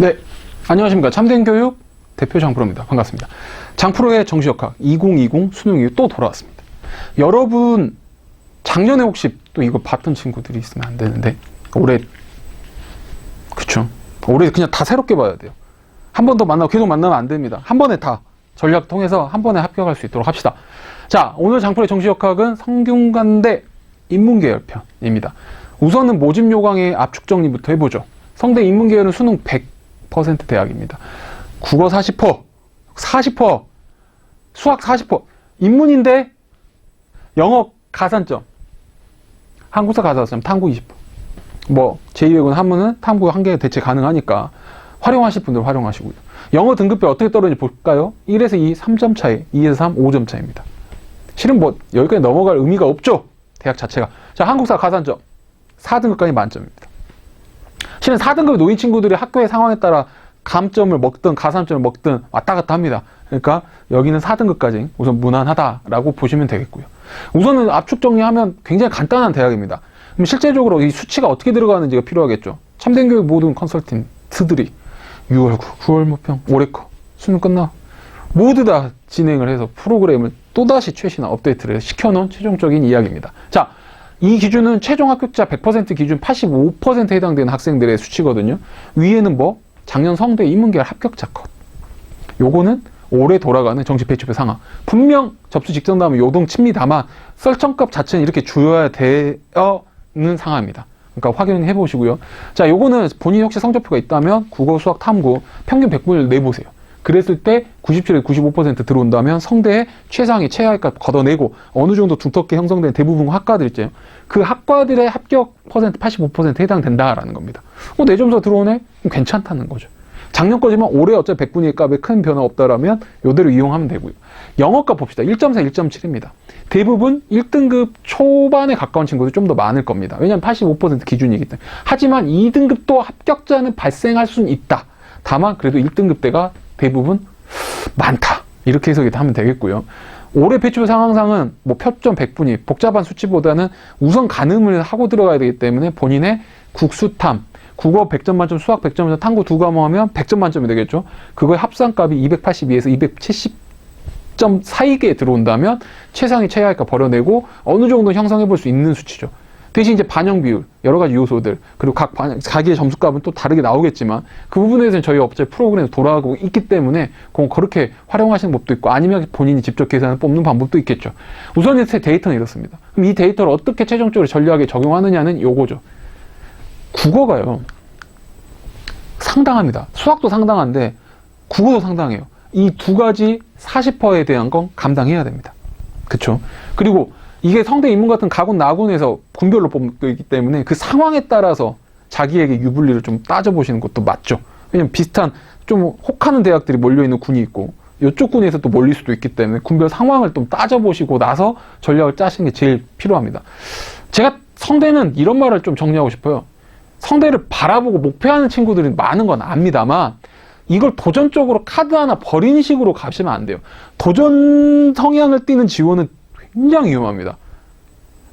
네, 안녕하십니까. 참된 교육 대표 장프로입니다. 반갑습니다. 장프로의 정시역학 2020 수능 이후 또 돌아왔습니다. 여러분, 작년에 혹시 또 이거 봤던 친구들이 있으면 안 되는데, 올해, 그쵸. 올해 그냥 다 새롭게 봐야 돼요. 한 번 더 만나고 계속 만나면 안 됩니다. 한 번에 다 전략 통해서 한 번에 합격할 수 있도록 합시다. 자, 오늘 장프로의 정시역학은 성균관대 인문계열편입니다. 우선은 모집 요강의 압축 정리부터 해보죠. 성대 인문계열은 수능 100% 대학입니다. 국어 40%, 40%, 수학 40%, 인문인데 영어 가산점, 한국사 가산점, 탐구 20%. 뭐 제2외국어 한문은 탐구 한 개 대체 가능하니까 활용하실 분들 활용하시고요. 영어 등급별 어떻게 떨어지는지 볼까요? 1에서 2, 3점 차이, 2에서 3, 5점 차이입니다. 실은 뭐 여기까지 넘어갈 의미가 없죠. 대학 자체가. 자, 한국사 가산점 4등급까지 만점입니다. 실은 4등급 노인 친구들이 학교의 상황에 따라 감점을 먹든 가산점을 먹든 왔다 갔다 합니다. 그러니까 여기는 4등급까지 우선 무난하다라고 보시면 되겠고요. 우선은 압축 정리하면 굉장히 간단한 대학입니다. 그럼 실제적으로 이 수치가 어떻게 들어가는지가 필요하겠죠. 참된 교육 모든 컨설팅트들이 6월 9, 9월 모평, 올해 거, 수능 끝나 모두 다 진행을 해서 프로그램을 또다시 최신화 업데이트를 시켜놓은 최종적인 이야기입니다. 자, 이 기준은 최종 합격자 100% 기준 85%에 해당되는 학생들의 수치거든요. 위에는 뭐 작년 성대 인문계열 합격자 컷. 요거는 올해 돌아가는 정시 배치표 상황. 분명 접수 직전 다음에 요동 칩니다만 설정값 자체는 이렇게 주어야 되는 상황입니다. 그러니까 확인해 보시고요. 자, 요거는 본인이 혹시 성적표가 있다면 국어, 수학, 탐구 평균 100분을 내보세요. 그랬을 때 97에서 95% 들어온다면 성대의 최상위 최하위값 걷어내고 어느 정도 두텁게 형성된 대부분 학과들 있죠. 그 학과들의 합격 퍼센트 85%에 해당된다라는 겁니다. 어, 내 점수가 들어오네? 괜찮다는 거죠. 작년 거지만 올해 어차피 100분위의 값에 큰 변화 없다라면 요대로 이용하면 되고요. 영어값 봅시다. 1.4, 1.7입니다. 대부분 1등급 초반에 가까운 친구들이 좀더 많을 겁니다. 왜냐하면 85% 기준이기 때문에. 하지만 2등급도 합격자는 발생할 수는 있다. 다만 그래도 1등급대가 대부분 많다. 이렇게 해석이 하면 되겠고요. 올해 배출 상황상은 뭐 표점 100분위 복잡한 수치보다는 우선 가늠을 하고 들어가야 되기 때문에 본인의 국수탐, 국어 100점 만점, 수학 100점 만점, 탐구 두 과목 하면 100점 만점이 되겠죠. 그거의 합산값이 282에서 270점 사이에 들어온다면 최상위 최하위값 벌어내고 어느 정도 형성해 볼 수 있는 수치죠. 대신 이제 반영 비율, 여러 가지 요소들, 그리고 각 반영, 자기의 점수값은 또 다르게 나오겠지만 그 부분에 대해서는 저희 업체 프로그램에 돌아가고 있기 때문에 그건 그렇게 활용하시는 법도 있고 아니면 본인이 직접 계산을 뽑는 방법도 있겠죠. 우선 데이터는 이렇습니다. 그럼 이 데이터를 어떻게 최종적으로 전략에 적용하느냐는 요거죠. 국어가요. 상당합니다. 수학도 상당한데 국어도 상당해요. 이 두 가지 40%에 대한 건 감당해야 됩니다. 그쵸? 그리고 이게 성대 인문 같은 가군 나군에서 군별로 뽑기 때문에 그 상황에 따라서 자기에게 유불리를 좀 따져보시는 것도 맞죠. 왜냐면 비슷한 좀 혹하는 대학들이 몰려있는 군이 있고 이쪽 군에서 또 몰릴 수도 있기 때문에 군별 상황을 좀 따져보시고 나서 전략을 짜시는 게 제일 필요합니다. 제가 성대는 이런 말을 좀 정리하고 싶어요. 성대를 바라보고 목표하는 친구들이 많은 건 압니다만 이걸 도전적으로 카드 하나 버리는 식으로 가시면 안 돼요. 도전 성향을 띠는 지원은 굉장히 위험합니다.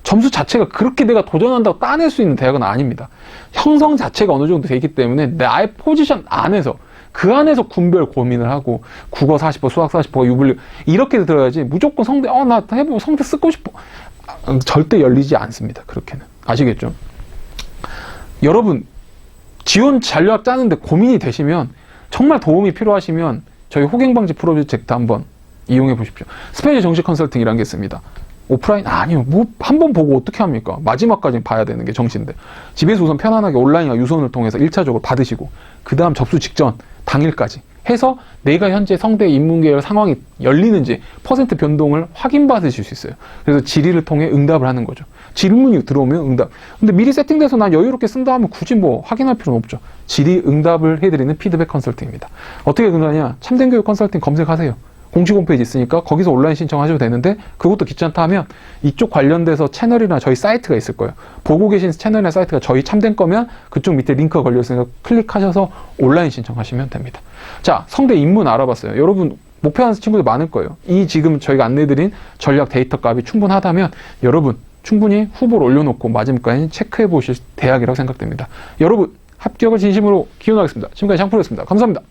점수 자체가 그렇게 내가 도전한다고 따낼 수 있는 대학은 아닙니다. 형성 자체가 어느 정도 되기 때문에 나의 포지션 안에서 그 안에서 군별 고민을 하고 국어 40% 수학 40% 유불리 이렇게 들어야지 무조건 성대 어 나 해보고 성대 쓰고 싶어 아, 절대 열리지 않습니다. 그렇게는 아시겠죠? 여러분 지원 전략 짜는데 고민이 되시면 정말 도움이 필요하시면 저희 호갱방지 프로젝트 한번 이용해 보십시오. 스페이스 정식 컨설팅이라는 게 있습니다. 오프라인 아니요. 뭐 한 번 보고 어떻게 합니까? 마지막까지 봐야 되는 게 정신인데. 집에서 우선 편안하게 온라인과 유선을 통해서 1차적으로 받으시고 그다음 접수 직전 당일까지 해서 내가 현재 성대 인문계열 상황이 열리는지 퍼센트 변동을 확인받으실 수 있어요. 그래서 질의를 통해 응답을 하는 거죠. 질문이 들어오면 응답. 근데 미리 세팅돼서 난 여유롭게 쓴다 하면 굳이 뭐 확인할 필요는 없죠. 질의 응답을 해드리는 피드백 컨설팅입니다. 어떻게 응하냐? 참된 교육 컨설팅 검색하세요. 공식 홈페이지 있으니까 거기서 온라인 신청하셔도 되는데 그것도 귀찮다 하면 이쪽 관련돼서 채널이나 저희 사이트가 있을 거예요. 보고 계신 채널이나 사이트가 저희 참된 거면 그쪽 밑에 링크가 걸려 있으니까 클릭하셔서 온라인 신청하시면 됩니다. 자, 성대 입문 알아봤어요. 여러분 목표하는 친구들 많을 거예요. 이 지금 저희가 안내드린 전략 데이터 값이 충분하다면 여러분 충분히 후보를 올려놓고 맞음까지 체크해 보실 대학이라고 생각됩니다. 여러분 합격을 진심으로 기원하겠습니다. 지금까지 장프로였습니다. 감사합니다.